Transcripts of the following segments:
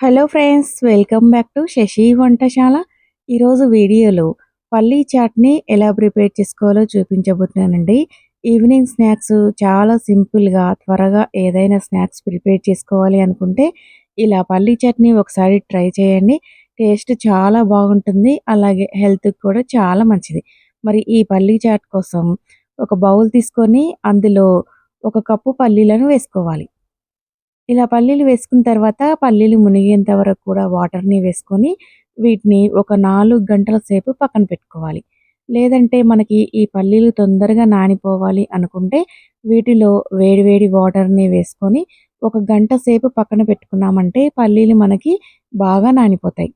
Hello friends welcome back to Shashi వంటశాల ఈరోజు వీడియోలో పల్లీ చాట్ని ఎలా ప్రిపేర్ చేసుకోవాలో చూపించబోతున్నానండి. ఈవినింగ్ స్నాక్స్ చాలా సింపుల్గా త్వరగా ఏదైనా స్నాక్స్ ప్రిపేర్ చేసుకోవాలి అనుకుంటే ఇలా పల్లీ చట్నీ ఒకసారి ట్రై చేయండి. టేస్ట్ చాలా బాగుంటుంది అలాగే హెల్త్కి కూడా చాలా మంచిది. మరి ఈ పల్లీ చాట్ కోసం ఒక బౌల్ తీసుకొని అందులో ఒక కప్పు పల్లీలను వేసుకోవాలి. ఇలా పల్లీలు వేసుకున్న తర్వాత పల్లీలు మునిగేంత వరకు కూడా వాటర్ని వేసుకొని వీటిని ఒక నాలుగు గంటల సేపు పక్కన పెట్టుకోవాలి. లేదంటే మనకి ఈ పల్లీలు తొందరగా నానిపోవాలి అనుకుంటే వీటిలో వేడివేడి వాటర్ని వేసుకొని ఒక గంట సేపు పక్కన పెట్టుకున్నామంటే పల్లీలు మనకి బాగా నానిపోతాయి.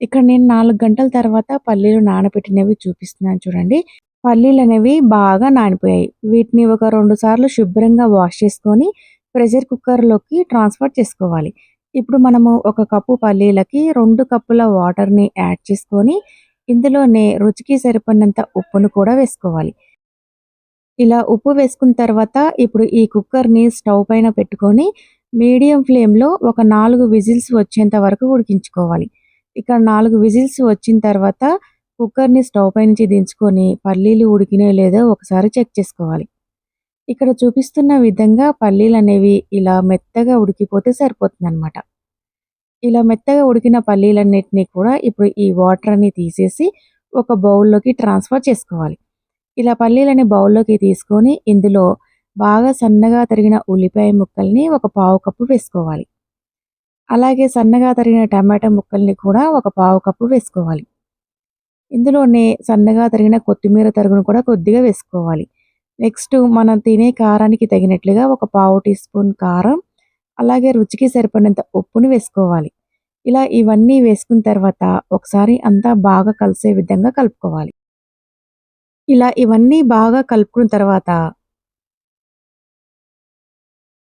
ఇక్కడ నేను నాలుగు గంటల తర్వాత పల్లీలు నానబెట్టినవి చూపిస్తున్నాను చూడండి. పల్లీలు అనేవి బాగా నానిపోయాయి. వీటిని ఒక రెండు సార్లు శుభ్రంగా వాష్ చేసుకొని ప్రెషర్ కుక్కర్లోకి ట్రాన్స్ఫర్ చేసుకోవాలి. ఇప్పుడు మనము ఒక కప్పు పల్లీలకి రెండు కప్పుల వాటర్ని యాడ్ చేసుకొని ఇందులోనే రుచికి సరిపడినంత ఉప్పును కూడా వేసుకోవాలి. ఇలా ఉప్పు వేసుకున్న తర్వాత ఇప్పుడు ఈ కుక్కర్ని స్టవ్ పైన పెట్టుకొని మీడియం ఫ్లేమ్లో ఒక నాలుగు విజిల్స్ వచ్చేంత వరకు ఉడికించుకోవాలి. ఇక్కడ నాలుగు విజిల్స్ వచ్చిన తర్వాత కుక్కర్ని స్టవ్ పై నుంచి దించుకొని పల్లీలు ఉడికినాయో లేదో ఒకసారి చెక్ చేసుకోవాలి. ఇక్కడ చూపిస్తున్న విధంగా పల్లీలు అనేవి ఇలా మెత్తగా ఉడికిపోతే సరిపోతుందన్నమాట. ఇలా మెత్తగా ఉడికిన పల్లీలన్నిటినీ కూడా ఇప్పుడు ఈ వాటర్ తీసేసి ఒక బౌల్లోకి ట్రాన్స్ఫర్ చేసుకోవాలి. ఇలా పల్లీలని బౌల్లోకి తీసుకొని ఇందులో బాగా సన్నగా తరిగిన ఉల్లిపాయ ముక్కల్ని ఒక పావు కప్పు వేసుకోవాలి. అలాగే సన్నగా తరిగిన టమాటా ముక్కల్ని కూడా ఒక పావు కప్పు వేసుకోవాలి. ఇందులోనే సన్నగా తరిగిన కొత్తిమీర తరుగును కూడా కొద్దిగా వేసుకోవాలి. నెక్స్ట్ మనం తినే కారానికి తగినట్లుగా ఒక పావు టీ స్పూన్ కారం అలాగే రుచికి సరిపడినంత ఉప్పుని వేసుకోవాలి. ఇలా ఇవన్నీ వేసుకున్న తర్వాత ఒకసారి అంతా బాగా కలిసే విధంగా కలుపుకోవాలి. ఇలా ఇవన్నీ బాగా కలుపుకున్న తర్వాత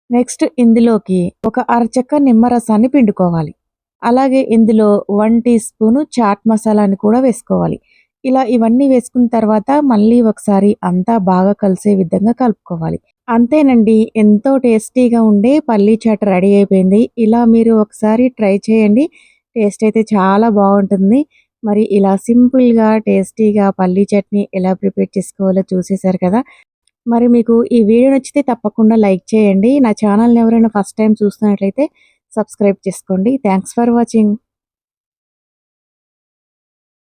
నెక్స్ట్ ఇందులోకి ఒక అరచక్క నిమ్మరసాన్ని పిండుకోవాలి. అలాగే ఇందులో వన్ టీ స్పూను చాట్ మసాలాని కూడా వేసుకోవాలి. ఇలా ఇవన్నీ వేసుకున్న తర్వాత మళ్ళీ ఒకసారి అంతా బాగా కలిసే విధంగా కలుపుకోవాలి. అంతేనండి ఎంతో టేస్టీగా ఉండే పల్లీ చాట్ రెడీ అయిపోయింది. ఇలా మీరు ఒకసారి ట్రై చేయండి. టేస్ట్ అయితే చాలా బాగుంటుంది. మరి ఇలా సింపుల్గా టేస్టీగా పల్లీ చట్నీ ఎలా ప్రిపేర్ చేసుకోవాలో చూసేశారు కదా. మరి మీకు ఈ వీడియో నచ్చితే తప్పకుండా లైక్ చేయండి. నా ఛానల్ని ఎవరైనా ఫస్ట్ టైం చూస్తున్నట్లయితే సబ్స్క్రైబ్ చేసుకోండి. Thanks for watching.